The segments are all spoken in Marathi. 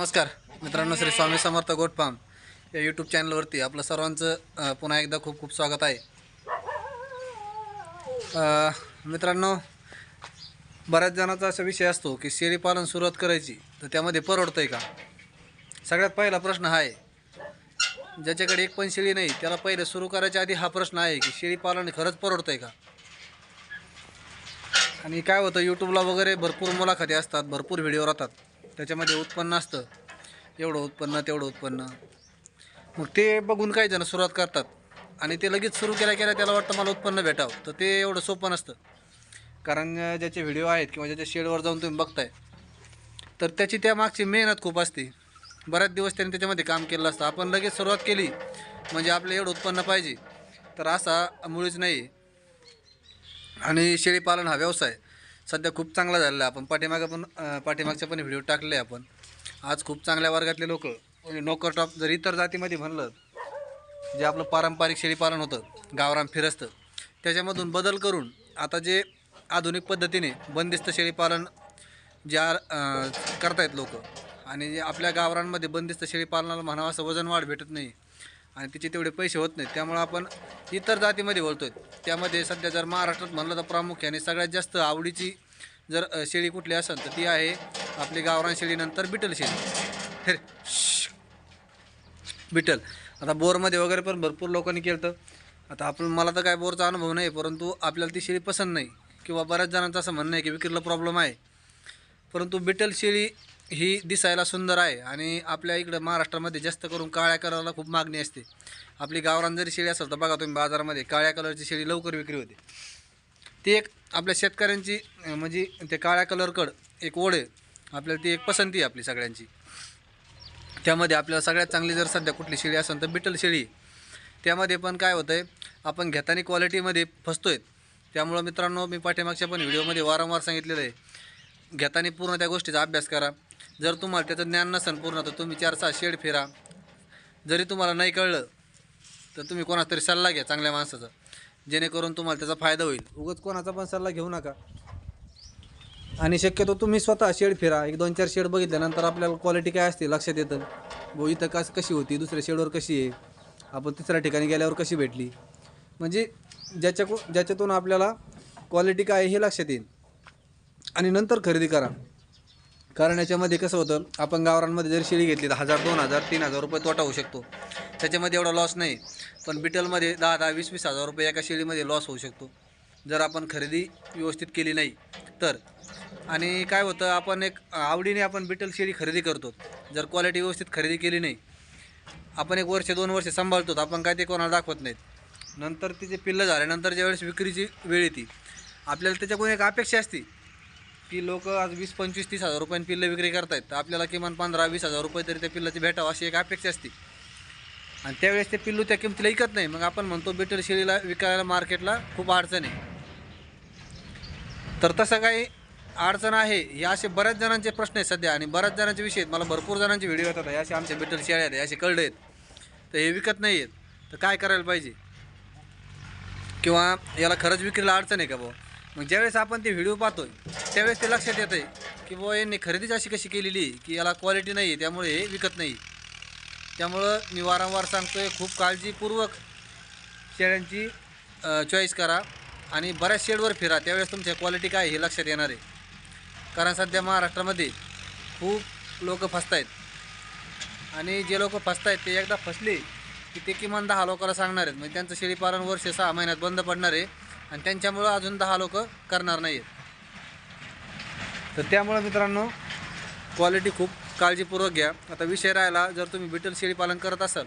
नमस्कार. मित्रांनो श्री स्वामी समर्थ गोटफाम या यूट्यूब चॅनलवरती आपलं सर्वांचं पुन्हा एकदा खूप खूप स्वागत आहे. मित्रांनो बऱ्याच जणांचा असा विषय असतो की शेळीपालन सुरुवात करायची तर त्यामध्ये परवडतं आहे का? सगळ्यात पहिला प्रश्न हा आहे ज्याच्याकडे एक पण शेळी नाही त्याला पहिले सुरू करायच्या आधी हा प्रश्न आहे की शेळीपालन खरंच परवडतं आहे का? आणि काय होतं यूट्यूबला वगैरे भरपूर मुलाखती असतात भरपूर व्हिडिओ राहतात. त्याच्यामध्ये उत्पन्न असतं. एवढं उत्पन्न तेवढं उत्पन्न. मग ते बघून काही जण सुरुवात करतात. आणि ते लगेच सुरू केल्या केल्या त्याला वाटतं मला उत्पन्न भेटावं. तर ते एवढं सोपं नसतं. कारण ज्याचे व्हिडिओ आहेत किंवा ज्याच्या शेडवर जाऊन तुम्ही बघताय तर त्याची त्या मागची मेहनत खूप असते. बऱ्याच दिवस त्यांनी त्याच्यामध्ये काम केलं असतं. आपण लगेच सुरुवात केली म्हणजे आपलं एवढं उत्पन्न पाहिजे. तर असा मुळीच नाही. आणि शेळीपालन हा व्यवसाय. सध्या खूप चांगला झालेला आहे. आपण पाठीमागं पण पाठीमागचे पण व्हिडिओ टाकले आपण. आज खूप चांगल्या वर्गातले लोक म्हणजे नोकर टॉप जर इतर जातीमध्ये म्हणलं जे आपलं पारंपरिक शेळीपालन होतं गावरान फिरस्तं त्याच्यामधून बदल करून आता जे आधुनिक पद्धतीने बंदिस्त शेळीपालन ज्या करतायत लोक आणि जे आपल्या गावरांमध्ये बंदिस्त शेळीपालनाला म्हणावं असं वजन वाढ भेटत नाही आणि तिचे तेवढे पैसे होत नाहीत. त्यामुळं आपण इतर जातीमध्ये बोलतो आहे त्यामध्ये सध्या जर महाराष्ट्रात म्हणलं तर प्रामुख्याने सगळ्यात जास्त आवडीची जर शेळी कुठली असेल तर ती आहे आपली गावरान शेळीनंतर बिटल शेळी. हे रे, बिटल. आता बोरमध्ये वगैरे पण भरपूर लोकांनी केलं तर आता आपण मला तर काय बोरचा अनुभव नाही परंतु आपल्याला ती शेळी पसंत नाही. किंवा बऱ्याच जणांचं असं म्हणणं आहे की विक्रीला प्रॉब्लेम आहे. परंतु बिटल शेळी ही दिसायला सुंदर आहे आणि आपल्या इकडं महाराष्ट्रामध्ये जास्त करून काळ्या कलरला खूप मागणी असते. आपली गावरान जरी शेळी असेल तर बघा तुम्ही बाजारामध्ये काळ्या कलरची शेळी लवकर विक्री होते. ती एक आपल्या शेतकऱ्यांची म्हणजे ते काळ्या कलरकड एक ओढ आहे. आपल्याला ती एक पसंती आहे आपली सगळ्यांची. त्यामध्ये आपल्याला सगळ्यात चांगली जर सध्या कुठली शेळी असेल तर बिटल शेळी. त्यामध्ये पण काय होतं आहे आपण घेताना क्वालिटीमध्ये फसतो आहे त्यामुळं मित्रांनो मी पाठीमागच्या पण व्हिडिओमध्ये वारंवार सांगितलेलं आहे. घेताना पूर्ण त्या गोष्टीचा अभ्यास करा. जर तुम्हाला त्याचं ज्ञान नसेल पूर्ण तर तुम्ही चार सहा शेड फिरा. जरी तुम्हाला नाही कळलं तर तुम्ही कोणाचा तरी सल्ला घ्या चांगल्या माणसाचा. जेणेकरून तुम्हाला त्याचा फायदा होईल. उगाच कोणाचा पण सल्ला घेऊ नका. आणि शक्यतो तुम्ही स्वतः शेड फिरा. एक दोन चार शेड बघितल्यानंतर आपल्याला क्वालिटी काय असते लक्षात येतं. भाऊ इथं कस कशी होती? दुसऱ्या शेडवर कशी आहे? आपण तिसऱ्या ठिकाणी गेल्यावर कशी भेटली? म्हणजे ज्याच्याकू ज्याच्यातून आपल्याला क्वालिटी काय आहे हे लक्षात येईल. आणि नंतर खरेदी करा. कारण याच्यामध्ये कसं होतं आपण गावरांमध्ये जर शेळी घेतली तर हजार दोन हजार तीन हजार रुपये तोटा होऊ शकतो. त्याच्यामध्ये एवढा लॉस नाही पण बिटलमध्ये दहा दहा वीस वीस हजार रुपये एका शेळीमध्ये लॉस होऊ शकतो. जर आपण खरेदी व्यवस्थित केली नाही तर. आणि काय होतं आपण एक आवडीने आपण बिटल शेळी खरेदी करतो. जर क्वालिटी व्यवस्थित खरेदी केली नाही आपण एक वर्ष दोन वर्ष सांभाळतो तर आपण काय ते कोणाला दाखवत नाहीत. नंतर तिचे पिल्लं झाल्यानंतर ज्यावेळेस विक्रीची वेळ येते आपल्याला त्याच्याकडून एक अपेक्षा असते की लोक आज वीस पंचवीस तीस हजार रुपयांनी पिल्लं विक्री करतायत. तर आपल्याला किमान पंधरा वीस हजार रुपये तरी त्या पिल्लाची भेटावं अशी एक अपेक्षा असते. आणि त्यावेळेस ते पिल्लू त्या किमतीला विकत नाही. मग आपण म्हणतो बिटल शेळीला विकायला मार्केटला खूप अडचण आहे. तर तसं काही अडचण आहे हे असे बऱ्याच जणांचे प्रश्न आहेत सध्या. आणि बऱ्याच जणांचे विषय आहेत. मला भरपूर जणांचे व्हिडिओ येतात. हे असे आमचे बिटल शेळ्या आहेत. असे कळले आहेत. तर हे विकत नाही आहेत. तर काय करायला पाहिजे? किंवा याला खरंच विक्रीला अडचण आहे का भाऊ मग ज्यावेळेस आपण ते व्हिडिओ पाहतोय त्यावेळेस ते लक्षात येतं आहे की बुवा यांनी खरेदीच अशी कशी केलेली आहे की याला क्वालिटी नाही आहे त्यामुळे हे विकत नाही. त्यामुळं मी वारंवार सांगतोय खूप काळजीपूर्वक शेळ्यांची चॉईस करा आणि बऱ्याच शेडवर फिरा. त्यावेळेस तुमच्या क्वालिटी काय हे लक्षात येणार आहे. कारण सध्या महाराष्ट्रामध्ये खूप लोक फसत आहेत आणि जे लोक फसत आहेत ते एकदा फसले की ते किमान दहा लोकांना सांगणार आहेत. म्हणजे त्यांचं शेळीपालन वर्ष सहा महिन्यात बंद पडणार आहे. आणि त्यांच्यामुळं अजून दहा लोक करणार नाही आहेत तर त्यामुळं मित्रांनो क्वालिटी खूप काळजीपूर्वक घ्या. आता विषय राहिला जर तुम्ही बिटल शेळी पालन करत असाल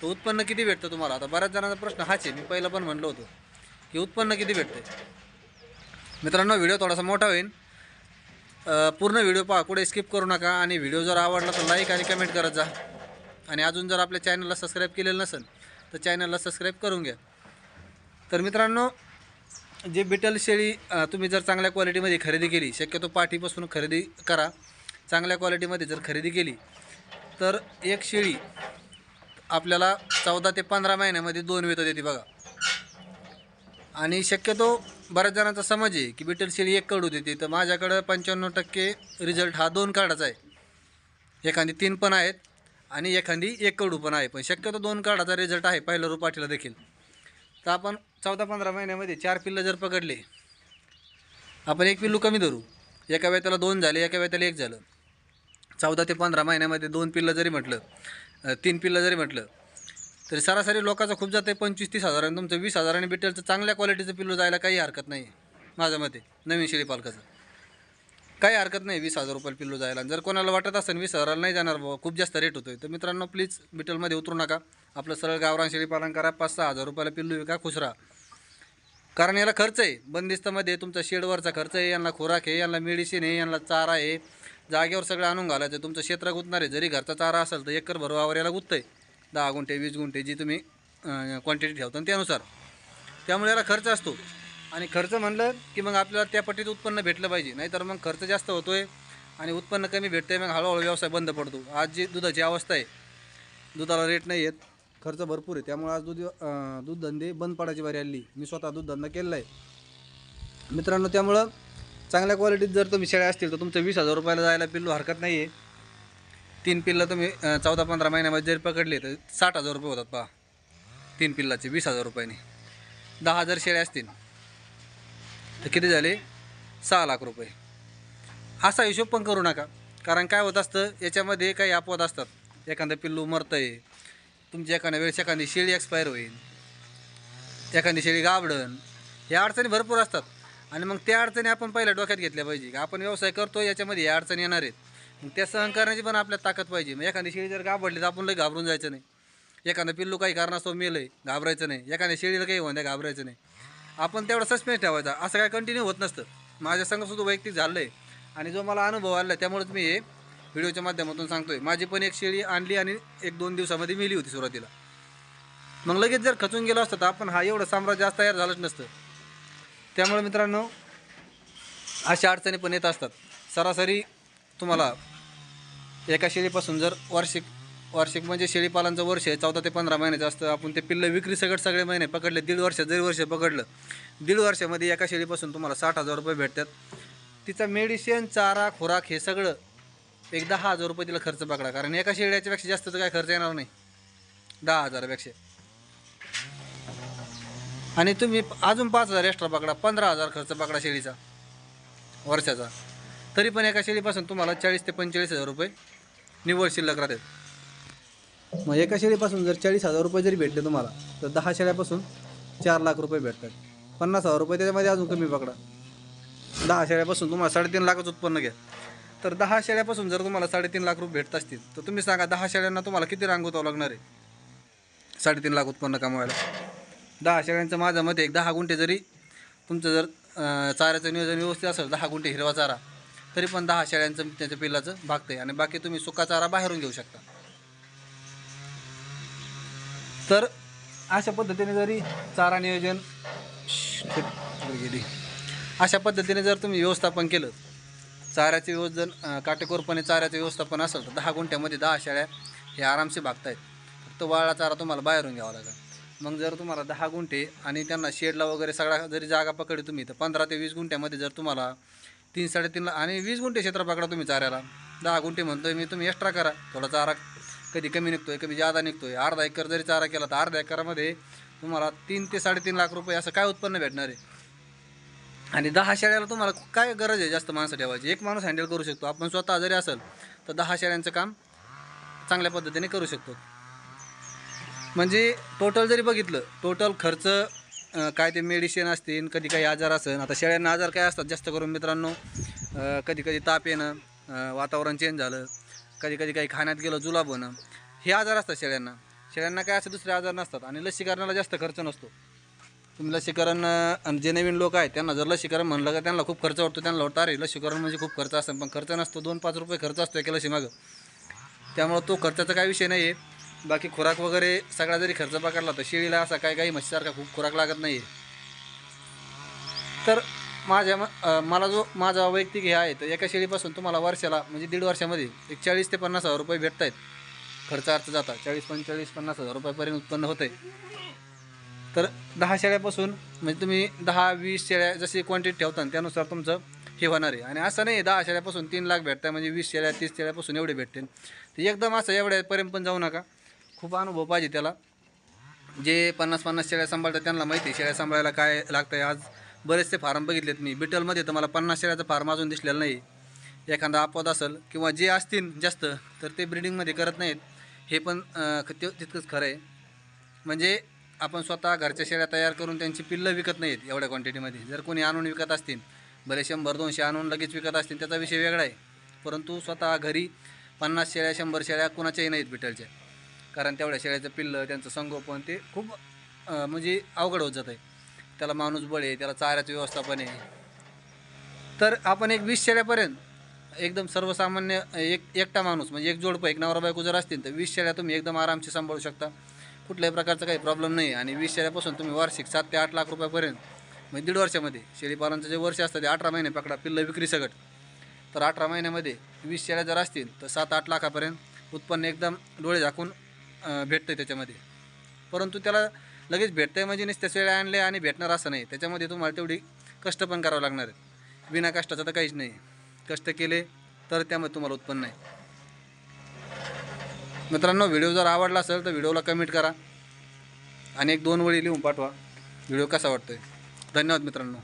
तर उत्पन्न किती भेटतं तुम्हाला? आता बऱ्याच जणांचा प्रश्न हाच आहे मी पहिलं पण म्हणलं होतं की उत्पन्न किती भेटते मित्रांनो व्हिडिओ थोडासा मोठा होईल पूर्ण व्हिडिओ पहा कुठे स्किप करू नका. आणि व्हिडिओ जर आवडला तर लाईक आणि कमेंट करत जा. आणि अजून जर आपल्या चॅनलला सबस्क्राईब केलेलं नसेल तर चॅनलला सबस्क्राईब करून घ्या. तर मित्रांनो जे बिटल शेळी तुम्ही जर चांगल्या क्वालिटीमध्ये खरेदी केली शक्यतो पाठीपासून खरेदी करा. चांगल्या क्वालिटीमध्ये जर खरेदी केली तर एक शेळी आपल्याला चौदा ते पंधरा महिन्यामध्ये दोन वेतं देते बघा. आणि शक्यतो बऱ्याच जणांचा समज आहे की बिटल शेळी एक कडू देते तर माझ्याकडं पंच्याण्णव टक्के रिझल्ट हा दोन कार्डाचा आहे. एखादी तीन पण आहेत आणि एखादी एक कडू पण आहे. पण शक्यतो दोन काढाचा रिझल्ट आहे पहिल्या रूपाठीला देखील. तर आपण चौदा पंधरा महिन्यामध्ये चार पिल्लं जर पकडले आपण एक पिल्लू कमी धरू. एका वेळेला दोन झाले एका वेळेला एक झालं. चौदा ते पंधरा महिन्यामध्ये दोन पिल्लं जरी म्हटलं तीन पिल्लं जरी म्हटलं तरी सरासरी लोकांचं खूप जातं आहे पंचवीस तीस हजार आणि तुमचं वीस हजाराने बिटेलचं चांगल्या क्वालिटीचं पिल्लू जायला काही हरकत नाही माझ्या मते नवीन शेळी पालकाचं. काही हरकत नाही वीस हजार रुपये पिल्लू जायला. जर कोणाला वाटत असेल वीस हजाराला नाही जाणार बाबा खूप जास्त रेट होतोय. तर मित्रांनो प्लीज बिटलमध्ये उतरू नका. आपलं सरळ गावरान शेळी पालन करा पाच सहा हजार रुपयाला पिल्लू विका खुसरा कारण याला खर्च आहे. बंदिस्तमध्ये तुमचा शेडवरचा खर्च आहे यांना खुराक आहे यांना मेडिसिन आहे यांना चारा आहे. जागेवर सगळं आणून घालायचं. तुमचं क्षेत्र गुंतणार आहे. जरी घरचा चारा असेल तर एकर भर वावर याला गुंततं आहे दहा गुंठे वीस गुंठे जी तुम्ही क्वांटिटी ठेवता आणि त्यानुसार. त्यामुळे याला खर्च असतो. आणि खर्च म्हणलं की मग आपल्याला त्या पट्टीत उत्पन्न भेटलं पाहिजे. नाहीतर मग खर्च जास्त होतो आहे आणि उत्पन्न कमी भेटतं आहे मग हळूहळू व्यवसाय बंद पडतो. आज जी दुधाची अवस्था आहे दुधाला रेट नाही आहेत खर्च भरपूर आहे. त्यामुळे आज दूध दूध धंदे बंद पडायची बारी आली. मी स्वतः दूध धंदा केलेला आहे. मित्रांनो त्यामुळं चांगल्या क्वालिटीत जर तुम्ही शेळ्या असतील तर तुमचं वीस हजार रुपयाला जायला पिल्लू हरकत नाही आहे तीन पिल्लं तुम्ही चौदा पंधरा महिन्यामध्ये जरी पकडले तर साठ हजार रुपये होतात पहा. तीन पिल्लाचे वीस हजार रुपयाने. दहा हजार शेळ्या असतील. तर किती झाले? सहा लाख रुपये. असा हिशोब पण करू नका. कारण काय होत असतं याच्यामध्ये काही अपवाद असतात. एखादं पिल्लू मरतं आहे तुमची एखाद्या वेळेस एखादी शेळी एक्सपायर होईल. एखादी शेळी गाबडण ह्या अडचणी भरपूर असतात. आणि मग त्या अडचणी आपण पहिल्या डोक्यात घेतल्या पाहिजे. की आपण व्यवसाय करतो याच्यामध्ये या अडचणी येणार आहेत. मग त्या सहन करण्याची पण आपल्यात ताकद पाहिजे. मग एखादी शेळी जर गाबडली तर आपण लई घाबरून जायचं नाही. एखादं पिल्लू काही कारणास्तव मेलं आहे घाबरायचं नाही. एखाद्या शेळीला काही होऊन घाबरायचं नाही. आपण तेवढा सस्पेन्स ठेवायचा. असं काय कंटिन्यू होत नसतं. माझ्या संघसुद्धा वैयक्तिक झालं आहे आणि जो मला अनुभव आला त्यामुळेच मी हे व्हिडिओच्या माध्यमातून सांगतोय. माझी पण एक शेळी आणली आणि एक दोन दिवसामध्ये मेली होती सुरुवातीला. मग लगेच जर खचून गेलो असतं तर आपण हा एवढं साम्राज्य आज तयार झालंच नसतं. त्यामुळे मित्रांनो अशा अडचणी पण येत असतात. सरासरी तुम्हाला एका शेळीपासून जर वार्षिक वार्षिक म्हणजे शेळीपालनचं वर्ष आहे चौदा ते पंधरा महिन्याचं असतं आपण ते पिल्लं विक्री सगळं सगळे महिने पकडले दीड वर्ष दीड वर्ष पकडलं. दीड वर्षामध्ये एका शेळीपासून तुम्हाला साठ हजार रुपये भेटतात. तिचा मेडिसिन चारा खुराक हे सगळं एक दहा हजार रुपये तिला खर्च पकडा कारण एका शेळ्याच्यापेक्षा जास्त तर काय खर्च येणार नाही. दहा हजारापेक्षा. आणि तुम्ही अजून पाच हजार एक्स्ट्रा पकडा पंधरा हजार खर्च पकडा शेळीचा वर्षाचा. तरी पण एका शेळीपासून तुम्हाला चाळीस ते पंचेचाळीस हजार रुपये निव्वळ शिल्लक राहतात. मग एका शेळीपासून जर चाळीस हजार रुपये जरी भेटले तुम्हाला तर दहा शेळ्यापासून चार लाख रुपये भेटतात. पन्नास हजार रुपये त्याच्यामध्ये अजून कमी पकडा. दहा शेळ्यापासून तुम्हाला साडेतीन लाखच उत्पन्न घ्या. तर दहा शेळ्यापासून जर तुम्हाला साडेतीन लाख रुपये भेटत असतील तर तुम्ही सांगा दहा शेळ्यांना तुम्हाला किती रांगवतावं लागणार आहे? साडेतीन लाख उत्पन्न कमवायला. दहा शेळ्यांचं माझं मत एक दहा गुंठे जरी तुमचं जर चाऱ्याचं नियोजन व्यवस्थित असेल दहा गुंठे हिरवा चारा तरी पण दहा शेळ्यांचं त्याच्या पिल्लाचं भागतं आहे आणि बाकी तुम्ही सुका चारा बाहेरून घेऊ शकता. तर अशा पद्धतीने जरी चारा नियोजन गेली? अशा पद्धतीने जर तुम्ही व्यवस्थापन केलं चाऱ्याचे व्यवस्थन काटेकोरपणे चाऱ्याचं व्यवस्थापन असेल तर दहा गुंठ्यामध्ये दहा शेळ्या हे आरामसे भागतायत. फक्त वाळा चारा तुम्हाला बाहेरून घ्यावा लागेल. मग जर तुम्हाला दहा गुंठे आणि त्यांना शेडला वगैरे सगळा जरी जागा पकडली तुम्ही तर पंधरा ते वीस गुंठ्यामध्ये जर तुम्हाला तीन साडेतीनला आणि वीस गुंठे क्षेत्र पकडा तुम्ही चाऱ्याला. दहा गुंठे म्हणतोय मी तुम्ही एक्स्ट्रा करा. थोडा चारा कधी कमी निघतोय कधी जादा निघतोय. अर्धा एकर जरी चारा केला तर अर्धा एकरामध्ये तुम्हाला तीन ते साडेतीन लाख रुपये असं काय उत्पन्न भेटणार आहे? आणि दहा शेळ्याला तुम्हाला काय गरज आहे जास्त माणसं ठेवायची? एक माणूस हँडल करू शकतो. आपण स्वतः जरी असेल तर दहा शेळ्यांचं काम चांगल्या पद्धतीने करू शकतो. म्हणजे टोटल जरी बघितलं टोटल खर्च काय ते मेडिसिन असतील कधी काही आजार असेल आता शेळ्यांना आजार काय असतात जास्त करून मित्रांनो? कधी कधी ताप येणं वातावरण चेंज झालं कधी कधी काही खाण्यात गेलं जुलाब होणं हे आजार असतात शेळ्यांना. शेळ्यांना काय असे दुसरे आजार नसतात आणि लसीकरणाला जास्त खर्च नसतो. लसीकरण आणि जे नवीन लोक आहेत त्यांना जर लसीकरण म्हणलं का त्यांना खूप खर्च वाटतो त्यांना वाटतं अरे लसीकरण म्हणजे खूप खर्च असतं. पण खर्च नसतो. दोन पाच रुपये खर्च असतो एका लसीमागं त्यामुळं तो खर्चाचा काही विषय नाही आहे बाकी खुराक वगैरे सगळा जरी खर्च पकडला तर शेळीला असा काही काही म्हशीसारखा खूप खुराक लागत नाही आहे तर माझ्या म- मला जो माझा वैयक्तिक हे आहे तर एका शेळीपासून तुम्हाला वर्षाला म्हणजे दीड वर्षामध्ये एक चाळीस ते पन्नास हजार रुपये भेटत आहेत खर्च अर्थ जाता. चाळीस पंचेचाळीस पन्नास हजार रुपयापर्यंत उत्पन्न होतं आहे तर दहा शेळ्यापासून म्हणजे तुम्ही दहा वीस शेळ्या जशी क्वांटिटी ठेवता त्यानुसार तुमचं हे होणार आहे. आणि असं नाही दहा शेळ्यापासून तीन लाख भेटतं म्हणजे वीस शेळ्या तीस शेळ्यापासून एवढे भेटते ते एकदम असं एवढ्यापर्यंत पण जाऊ नका. खूप अनुभव पाहिजे त्याला. जे पन्नास पन्नास शेळ्या सांभाळतात त्यांना माहिती आहे शेळ्या सांभाळायला काय लागतं आहे आज बरेचसे फार्म बघितलेत मी. बिटलमध्ये तर मला पन्नास शेळ्याचा फार्म अजून दिसलेला नाही. एखादा अपवाद असेल किंवा जे असतील जास्त तर ते ब्रिडिंगमध्ये करत नाहीत. हे पण ते तितकंच खरं आहे. म्हणजे आपण स्वतः घरच्या शेळ्या तयार करून त्यांची पिल्लं विकत नाहीत एवढ्या क्वांटिटीमध्ये जर कोणी आणून विकत असतील बरे शंभर दोनशे आणून लगेच विकत असतील त्याचा विषय वेगळा आहे. परंतु स्वतः घरी पन्नास शेळ्या शंभर शेळ्या कुणाच्याही नाहीत बिटलच्या. कारण तेवढ्या शेळ्याचं पिल्लं त्यांचं संगोपन ते खूप म्हणजे अवघड होत जात आहे त्याला माणूस बळ आहे त्याला चाऱ्याचं व्यवस्थापन आहे. तर आपण एक वीस शेळ्यापर्यंत एकदम सर्वसामान्य एक एकटा माणूस म्हणजे एक जोडपं एक नवरा बायको जर असतील तर वीस शेळ्या तुम्ही एकदम आरामशी सांभाळू शकता. कुठल्याही प्रकारचा काही प्रॉब्लेम नाही. आणि वीस शेळ्यापासून तुम्ही वार्षिक सात ते आठ लाख रुपयापर्यंत म्हणजे दीड वर्षामध्ये शेळीपालनचं जे वर्ष असतं ते अठरा महिने पकडा पिल्लं विक्री सगट. तर अठरा महिन्यामध्ये वीस शेळ्या जर असतील तर सात आठ लाखापर्यंत उत्पन्न एकदम डोळे झाकून भेटतं आहे त्याच्यामध्ये. परंतु त्याला लगेच भेटतं आहे म्हणजे नुसत्या शेळ्या आणल्या आणि भेटणार असं नाही. त्याच्यामध्ये तुम्हाला तेवढी कष्ट पण करावं लागणार. आहेत बिना कष्टाचं तर काहीच नाही. कष्ट केले तर त्यामध्ये तुम्हाला उत्पन्न आहे मित्रांनो व्हिडिओ जर आवडला असेल तर व्हिडिओला कमेंट करा आणि एक दोन वेळी लिहून पाठवा. व्हिडिओ कसा वाटतोय? धन्यवाद मित्रांनो.